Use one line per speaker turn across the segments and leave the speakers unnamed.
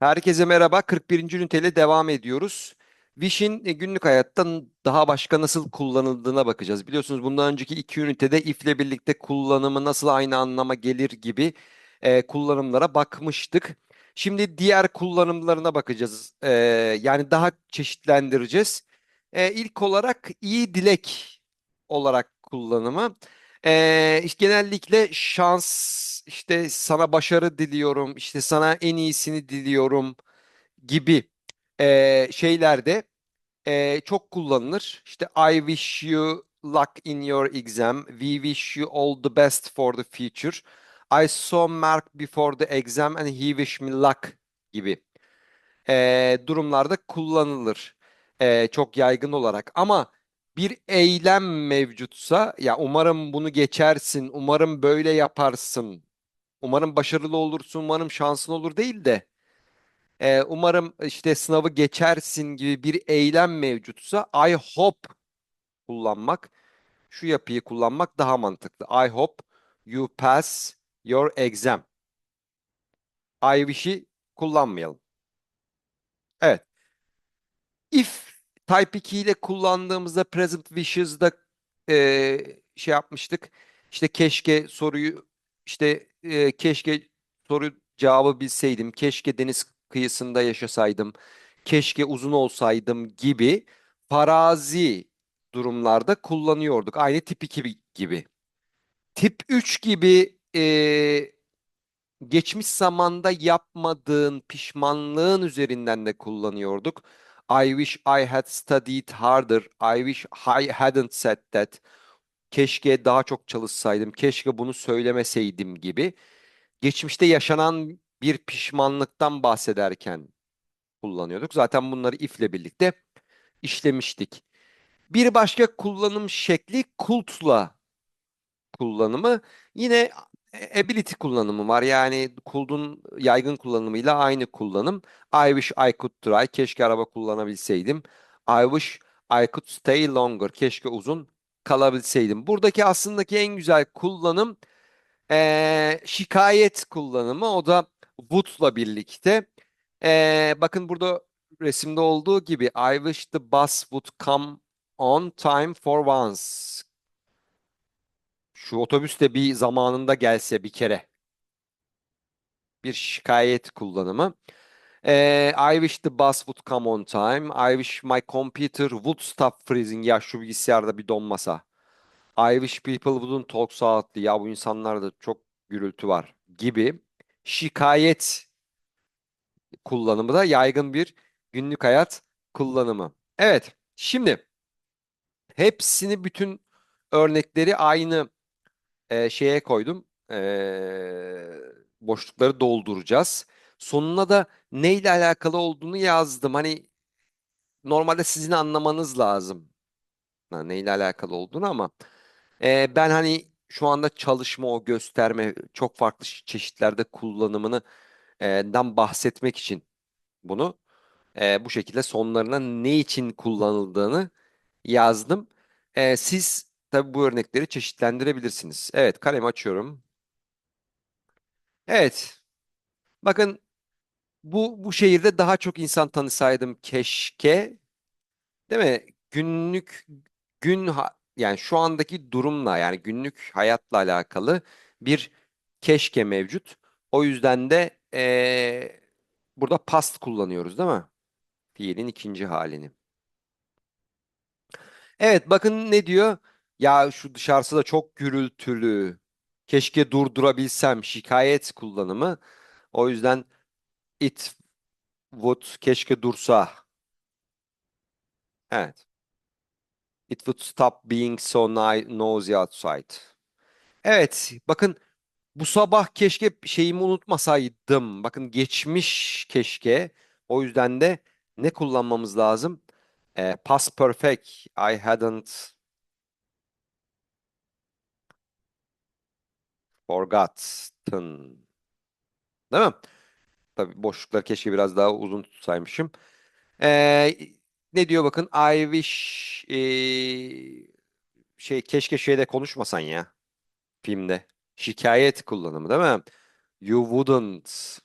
Herkese merhaba. 41. üniteyle devam ediyoruz. Wish'in e, günlük hayatta daha başka nasıl kullanıldığına bakacağız. Biliyorsunuz bundan önceki iki ünitede if ile birlikte kullanımı nasıl aynı anlama gelir gibi e, kullanımlara bakmıştık. Şimdi diğer kullanımlarına bakacağız. E, yani daha çeşitlendireceğiz. E, ilk olarak iyi dilek olarak kullanımı. E, genellikle şans, işte sana başarı diliyorum, işte sana en iyisini diliyorum gibi e, şeylerde e, çok kullanılır. İşte I wish you luck in your exam. We wish you all the best for the future. I saw Mark before the exam and he wished me luck gibi e, durumlarda kullanılır. E, çok yaygın olarak. Ama bir eylem mevcutsa ya umarım bunu geçersin, umarım böyle yaparsın, umarım başarılı olursun, umarım şansın olur değil de e, umarım işte sınavı geçersin gibi bir eylem mevcutsa I hope kullanmak, şu yapıyı kullanmak daha mantıklı. I hope you pass your exam. I wish'i kullanmayalım. Evet. If Type 2 ile kullandığımızda present wishes'da e, şey yapmıştık. İşte keşke soruyu işte e, keşke soru cevabı bilseydim. Keşke deniz kıyısında yaşasaydım. Keşke uzun olsaydım gibi farazi durumlarda kullanıyorduk. Aynı tip 2 gibi. Tip 3 gibi e, geçmiş zamanda yapmadığın pişmanlığın üzerinden de kullanıyorduk. I wish I had studied harder. I wish I hadn't said that. Keşke daha çok çalışsaydım. Keşke bunu söylemeseydim gibi. Geçmişte yaşanan bir pişmanlıktan bahsederken kullanıyorduk. Zaten bunları if ile birlikte işlemiştik. Bir başka kullanım şekli kultla kullanımı. Yine ability kullanımı var. Yani Kult'un yaygın kullanımıyla aynı kullanım. I wish I could try. Keşke araba kullanabilseydim. I wish I could stay longer. Keşke uzun kalabilseydim. Buradaki aslındaki en güzel kullanım eee, şikayet kullanımı. O da would'la birlikte. Eee, bakın burada resimde olduğu gibi I wish the bus would come on time for once. Şu otobüs de bir zamanında gelse bir kere. Bir şikayet kullanımı. Ee, I wish the bus would come on time. I wish my computer would stop freezing. Ya şu bilgisayarda bir donmasa. I wish people wouldn't talk loudly. Ya bu insanlarda çok gürültü var gibi şikayet kullanımı da yaygın bir günlük hayat kullanımı. Evet, şimdi hepsini bütün örnekleri aynı e, şeye koydum. E, boşlukları dolduracağız. Sonuna da neyle alakalı olduğunu yazdım. Hani normalde sizin anlamanız lazım. Ha, neyle alakalı olduğunu ama e, ben hani şu anda çalışma o gösterme çok farklı çeşitlerde kullanımını e, bahsetmek için bunu e, bu şekilde sonlarına ne için kullanıldığını yazdım. E, siz tabii bu örnekleri çeşitlendirebilirsiniz. Evet, kalemi açıyorum. Evet. Bakın bu bu şehirde daha çok insan tanısaydım keşke. Değil mi? Günlük gün yani şu andaki durumla yani günlük hayatla alakalı bir keşke mevcut. O yüzden de eee, burada past kullanıyoruz değil mi? Fiilin ikinci halini. Evet bakın ne diyor? Ya şu dışarısı da çok gürültülü. Keşke durdurabilsem şikayet kullanımı. O yüzden it would keşke dursa. Evet. It would stop being so noisy outside. Evet, bakın bu sabah keşke şeyimi unutmasaydım. Bakın geçmiş keşke. O yüzden de ne kullanmamız lazım? Ee, past perfect. I hadn't forgotten. Değil mi? Tabii boşlukları keşke biraz daha uzun tutsaymışım. Ee, ne diyor bakın? I wish ee, şey keşke şeyde konuşmasan ya filmde. Şikayet kullanımı değil mi? You wouldn't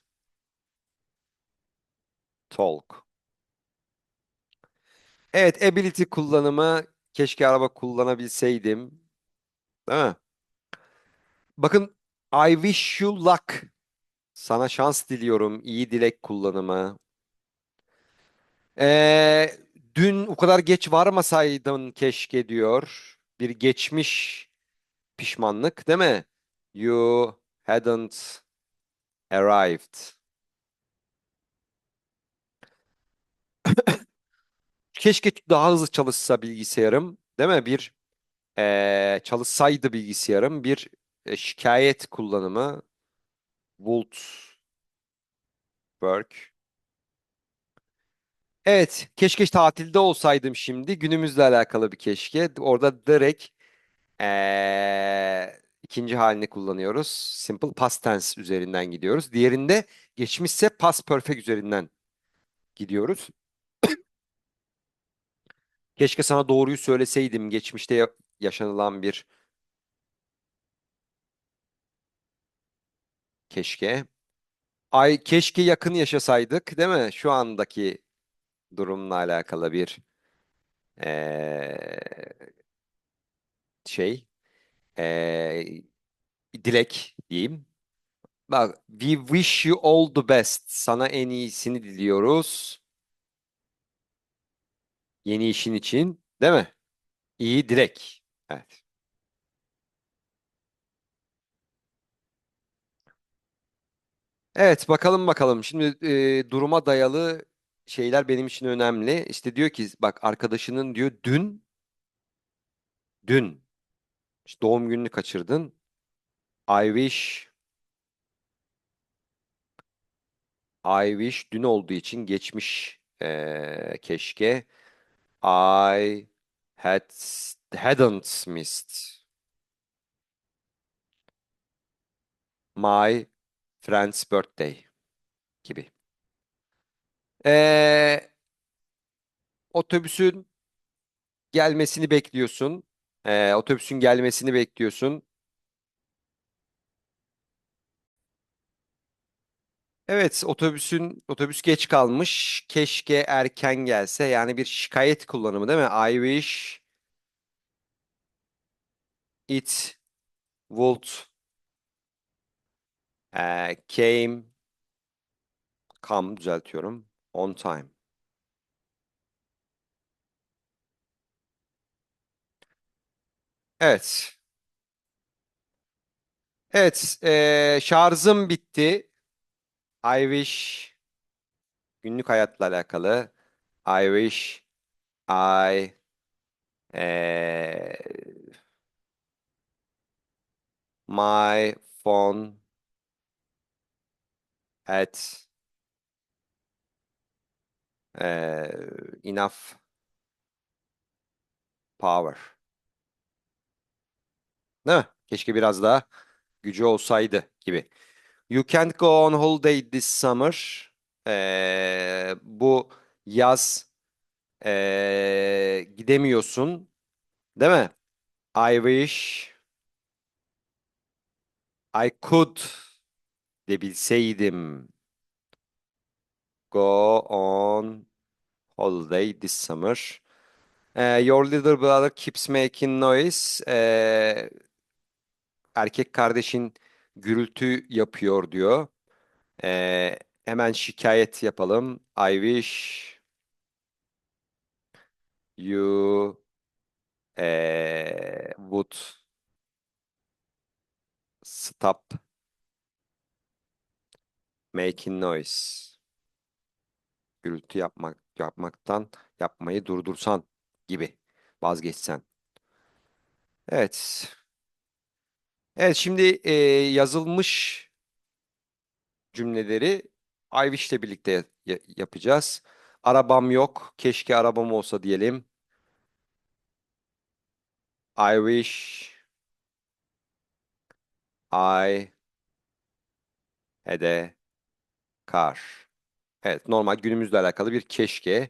Talk. Evet, ability kullanımı keşke araba kullanabilseydim. Değil mi? Bakın I wish you luck. Sana şans diliyorum. İyi dilek kullanımı. Ee, dün o kadar geç varmasaydın keşke diyor. Bir geçmiş pişmanlık, değil mi? You hadn't arrived. Keşke daha hızlı çalışsa bilgisayarım, değil mi? Bir ee, çalışsaydı bilgisayarım. Bir e, şikayet kullanımı. Work. Evet, keşke tatilde olsaydım şimdi. Günümüzle alakalı bir keşke. Orada direkt ee, ikinci halini kullanıyoruz. Simple past tense üzerinden gidiyoruz. Diğerinde geçmişse past perfect üzerinden gidiyoruz. Keşke sana doğruyu söyleseydim. Geçmişte ya- yaşanılan bir keşke. Ay keşke yakın yaşasaydık, değil mi? Şu andaki durumla alakalı bir ee, şey, ee, dilek diyeyim. Bak, we wish you all the best. Sana en iyisini diliyoruz. Yeni işin için, değil mi? İyi dilek. Evet. Evet, bakalım bakalım. Şimdi e, duruma dayalı şeyler benim için önemli. İşte diyor ki bak arkadaşının diyor dün dün işte doğum gününü kaçırdın. I wish I wish dün olduğu için geçmiş e, keşke I had hadn't missed my friend's birthday gibi. E, otobüsün gelmesini bekliyorsun. E, otobüsün gelmesini bekliyorsun. Evet, otobüsün otobüs geç kalmış. Keşke erken gelse. Yani bir şikayet kullanımı değil mi? I wish it would eh, came come düzeltiyorum. On time. Evet. Evet, eh, şarjım bitti. I wish günlük hayatla alakalı. I wish I eh, my phone had eh, enough power. Değil mi? Keşke biraz daha gücü olsaydı gibi. You can't go on holiday this summer. Ee, bu yaz ee, gidemiyorsun. Değil mi? I wish I could debilseydim. Go on holiday this summer. Ee, your little brother keeps making noise. Ee, erkek kardeşin gürültü yapıyor diyor. Ee, hemen şikayet yapalım. I wish you eh, would stop making noise. Gürültü yapmak yapmaktan yapmayı durdursan gibi vazgeçsen. Evet. Evet şimdi eh, yazılmış cümleleri ile birlikte ya- yapacağız. Arabam yok. Keşke arabam olsa diyelim. I wish I had a Kar. Evet normal günümüzle alakalı bir keşke.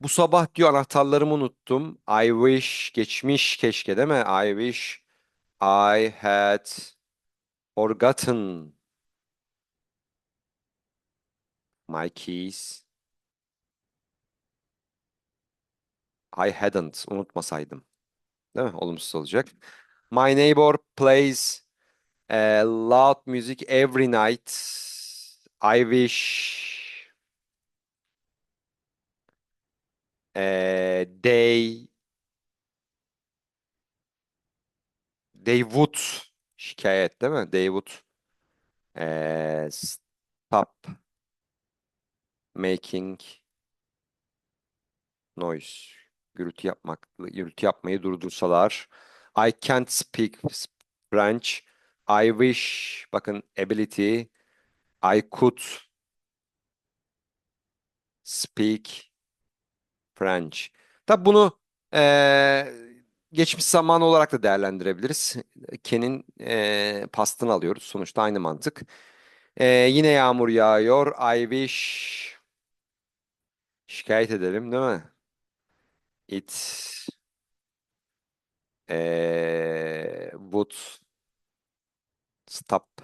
Bu sabah diyor anahtarlarımı unuttum. I wish geçmiş keşke değil mi? I wish I had forgotten my keys. I hadn't unutmasaydım. Değil mi? Olumsuz olacak. My neighbor plays uh, loud music every night. I wish eh, they they would şikayet değil mi? They would eh, stop making noise. Gürültü yapmak, gürültü yapmayı durdursalar. I can't speak French. I wish, bakın ability. I could speak French. Tabi bunu eee, geçmiş zaman olarak da değerlendirebiliriz. Ken'in eee pastını alıyoruz. Sonuçta aynı mantık. Eee, yine yağmur yağıyor. I wish şikayet edelim değil mi? It eee, would stop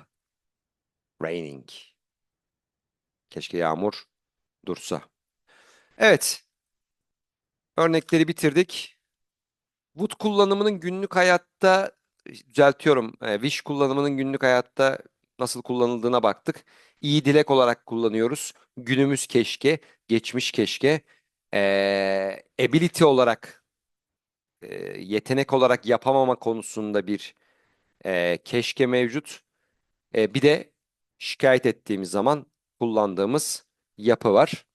raining. Keşke yağmur dursa. Evet. Örnekleri bitirdik. Would kullanımının günlük hayatta düzeltiyorum. e, wish kullanımının günlük hayatta nasıl kullanıldığına baktık. İyi dilek olarak kullanıyoruz. Günümüz keşke, geçmiş keşke. E, ability olarak, e, yetenek olarak yapamama konusunda bir e, keşke mevcut. E, bir de şikayet ettiğimiz zaman kullandığımız yapı var.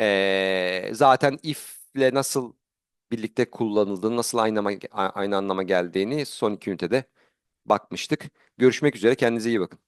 E, zaten if ile nasıl birlikte kullanıldığını, nasıl aynı, ama- aynı anlama geldiğini son iki ünitede bakmıştık. Görüşmek üzere, kendinize iyi bakın.